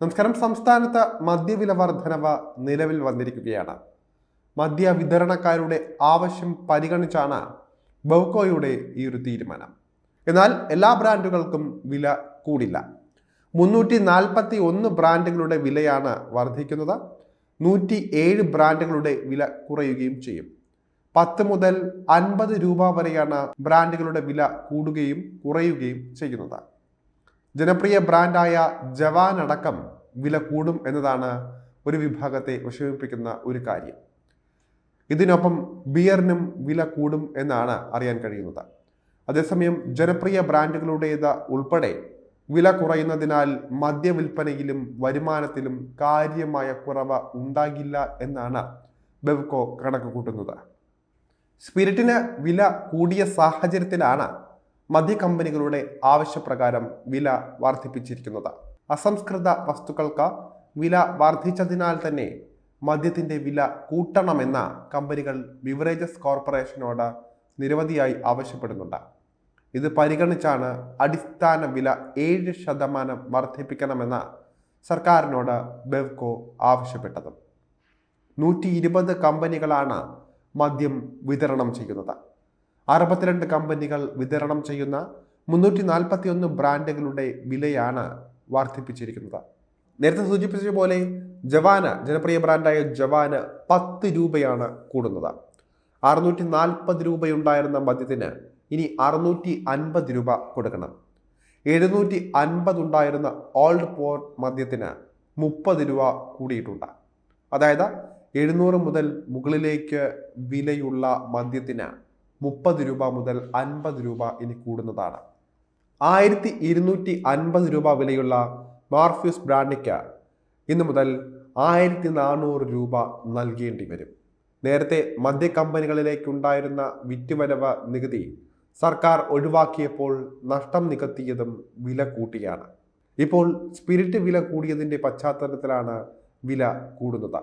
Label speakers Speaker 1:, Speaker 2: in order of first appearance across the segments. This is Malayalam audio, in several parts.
Speaker 1: നമസ്കാരം. സംസ്ഥാനത്ത് മദ്യവില വർധനവ് നിലവിൽ വന്നിരിക്കുകയാണ്. മദ്യ വിതരണക്കാരുടെ ആവശ്യം പരിഗണിച്ചാണ് ബൗക്കോയുടെ ഈ ഒരു തീരുമാനം. എന്നാൽ എല്ലാ ബ്രാൻഡുകൾക്കും വില കൂടില്ല. മുന്നൂറ്റി നാൽപ്പത്തി ഒന്ന് ബ്രാൻഡുകളുടെ വിലയാണ് വർദ്ധിക്കുന്നത് നൂറ്റി ഏഴ് ബ്രാൻഡുകളുടെ വില കുറയുകയും ചെയ്യും. പത്ത് മുതൽ അൻപത് രൂപ വരെയാണ് ബ്രാൻഡുകളുടെ വില കൂടുകയും കുറയുകയും ചെയ്യുന്നത്. ജനപ്രിയ ബ്രാൻഡായ ജവാൻ അടക്കം വില കൂടും എന്നതാണ് ഒരു വിഭാഗത്തെ വിഷമിപ്പിക്കുന്ന ഒരു കാര്യം. ഇതിനൊപ്പം ബിയറിനും വില കൂടും എന്നാണ് അറിയാൻ കഴിയുന്നത്. അതേസമയം ജനപ്രിയ ബ്രാൻഡുകളുടേത് ഉൾപ്പെടെ വില കുറയുന്നതിനാൽ മദ്യവിൽപ്പനയിലും വരുമാനത്തിലും കാര്യമായ കുറവ് ഉണ്ടാകില്ല എന്നാണ് ബെവ്കോ കണക്ക് കൂട്ടുന്നത് സ്പിരിറ്റിന് വില കൂടിയ സാഹചര്യത്തിലാണ് മദ്യ കമ്പനികളുടെ ആവശ്യപ്രകാരം വില വർദ്ധിപ്പിച്ചിരിക്കുന്നത്. അസംസ്കൃത വസ്തുക്കൾക്ക് വില വർദ്ധിച്ചതിനാൽ തന്നെ മദ്യത്തിന്റെ വില കൂട്ടണമെന്ന കമ്പനികൾ ബിവറേജസ് കോർപ്പറേഷനോട് നിരവധിയായി ആവശ്യപ്പെടുന്നുണ്ട്. ഇത് പരിഗണിച്ചാണ് അടിസ്ഥാന വില ഏഴ് ശതമാനം വർദ്ധിപ്പിക്കണമെന്ന സർക്കാരിനോട് ബെവ്കോ ആവശ്യപ്പെട്ടത്. നൂറ്റി ഇരുപത് കമ്പനികളാണ് മദ്യം വിതരണം ചെയ്യുന്നത്. അറുപത്തിരണ്ട് കമ്പനികൾ വിതരണം ചെയ്യുന്ന മുന്നൂറ്റി നാൽപ്പത്തി ഒന്ന് ബ്രാൻഡുകളുടെ വിലയാണ് വർദ്ധിപ്പിച്ചിരിക്കുന്നത്. നേരത്തെ സൂചിപ്പിച്ച പോലെ ജവാന് ജനപ്രിയ ബ്രാൻഡായ ജവാന് പത്ത് രൂപയാണ് കൂടുന്നത്. അറുന്നൂറ്റി നാൽപ്പത് രൂപയുണ്ടായിരുന്ന മദ്യത്തിന് ഇനി അറുന്നൂറ്റി അൻപത് രൂപ കൊടുക്കണം. എഴുന്നൂറ്റി അൻപത് ഉണ്ടായിരുന്ന ഓൾഡ് പോർ മദ്യത്തിന് മുപ്പത് രൂപ കൂടിയിട്ടുണ്ട്. അതായത് എഴുന്നൂറ് മുതൽ മുകളിലേക്ക് വിലയുള്ള മദ്യത്തിന് മുപ്പത് രൂപ മുതൽ അൻപത് രൂപ ഇനി കൂടുന്നതാണ്. ആയിരത്തി ഇരുന്നൂറ്റി അൻപത് രൂപ വിലയുള്ള മാർഫ്യൂസ് ബ്രാൻഡിക്ക് ഇന്നു മുതൽ ആയിരത്തി നാനൂറ് രൂപ നൽകേണ്ടി വരും. നേരത്തെ മദ്യ കമ്പനികളിലേക്കുണ്ടായിരുന്ന വിറ്റുവരവ് നികുതി സർക്കാർ ഒഴിവാക്കിയപ്പോൾ നഷ്ടം നികത്തിയതും വില കൂട്ടിയാണ്. ഇപ്പോൾ സ്പിരിറ്റ് വില കൂടിയതിന്റെ പശ്ചാത്തലത്തിലാണ് വില കൂടുന്നത്.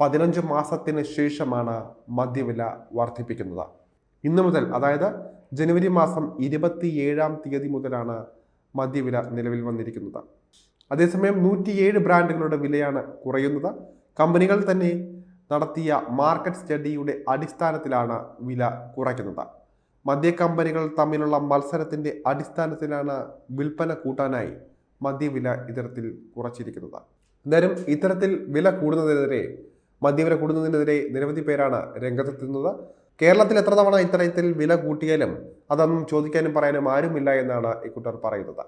Speaker 1: പതിനഞ്ച് മാസത്തിന് ശേഷമാണ് മദ്യവില വർദ്ധിപ്പിക്കുന്നത്. ഇന്നു മുതൽ അതായത് ജനുവരി മാസം ഇരുപത്തി ഏഴാം തീയതി മുതലാണ് മദ്യവില നിലവിൽ വന്നിരിക്കുന്നത്. അതേസമയം നൂറ്റിയേഴ് ബ്രാൻഡുകളുടെ വിലയാണ് കുറയുന്നത്. കമ്പനികൾ തന്നെ നടത്തിയ മാർക്കറ്റ് സ്റ്റഡിയുടെ അടിസ്ഥാനത്തിലാണ് വില കുറയ്ക്കുന്നത്. മദ്യ കമ്പനികൾ തമ്മിലുള്ള മത്സരത്തിന്റെ അടിസ്ഥാനത്തിലാണ് വിൽപ്പന കൂട്ടാനായി മദ്യവില ഇത്തരത്തിൽ കുറച്ചിരിക്കുന്നത്. എന്തായാലും ഇത്തരത്തിൽ വില കൂടുന്നതിനെതിരെ മദ്യവില കൂടുന്നതിനെതിരെ നിരവധി പേരാണ് രംഗത്തെത്തുന്നത്. കേരളത്തിൽ എത്ര തവണ ഇത്തരത്തിൽ വില കൂട്ടിയാലും അതൊന്നും ചോദിക്കാനും പറയാനും ആരുമില്ല എന്നാണ് ഇക്കൂട്ടർ പറയുന്നത്.